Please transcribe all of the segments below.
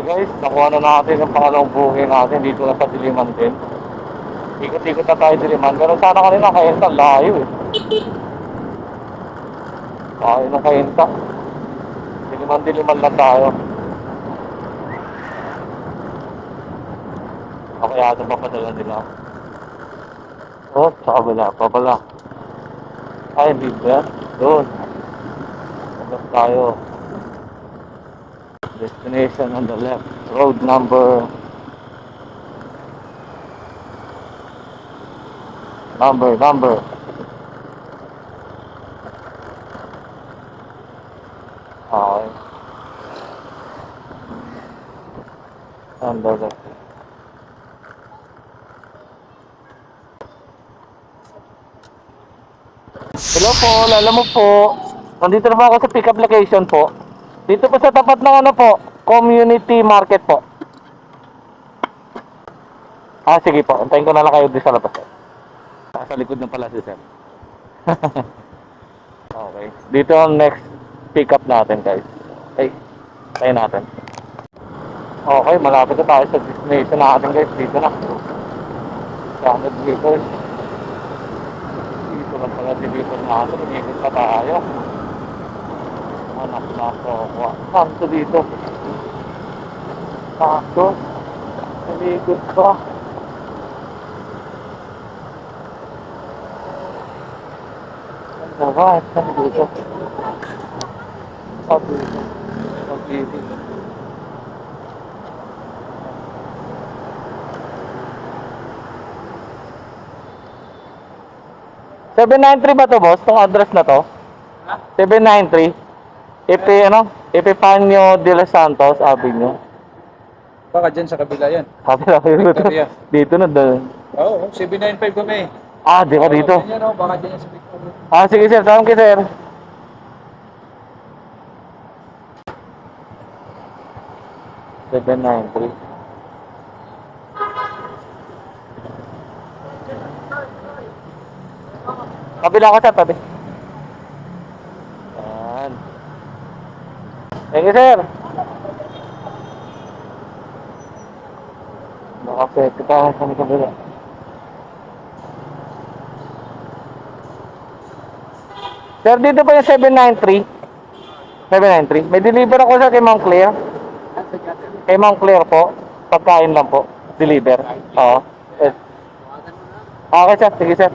Guys, nakuha na natin ang pangalawang buhay natin dito na sa Diliman din. Ikot-ikot na tayo Diliman. Pero sana kanina kainta, layo eh. Layo na kainta. Diliman-diliman lang tayo. Ako yata papadala nila. Oh, sa kabila pa pala. Ay, hindi ba? Doon. Labas tayo. Destination on the left. Road number... Number, number. Okay. On the. Hello po, lala mo po. Nandito na po ako sa pick-up location po. Dito po sa tapat ng ano po, community market po. Ah, sige po. Antayin ko na lang kayo doon sa labas. Ah, sa likod na pala si Sir. okay. Dito ang next pick-up natin, guys. Ay, tayo natin. Okay, malapit na tayo sa destination natin, guys. Dito na. 100 meters. Dito lang pala dito natin. Umikot pa tayo. Anak na ako. Santo dito. Santo. Umikot pa. Ang? Saan dito? Saan dito? Saan dito? Seven nine three ba to boss? Tong address na to? Ha? 793 Epi ano? Epifanio de los Santos Avenue. Baka dyan sa kabila yan. Lang dito. Victoria. Dito na doon. Oo, 795 kami. Ah, di dito? Oo, Yan o, baka dyan yan sa Victoria. Ah, sige sir. Tawag kay sir. Seven nine three. Kabila ka sir, tabi. Thank you sir. Baka kita sa kabila. Sir, dito pa yung 793. 793. May deliver ako sa kay Mount Clear. Kay Mount Clear po. Pagkain lang po. Deliver. Oo. Yes. Okay, sir. Sige, sir.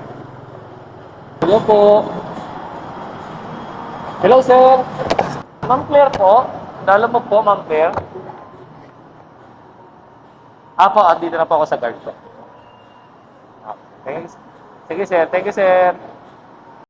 Hello po. Hello, sir. Ma'am Claire po. Dala mo po, Ma'am Claire. Ah po, andito na po ako sa guard. Ah, Thanks. Sige, sir. Thank you, sir.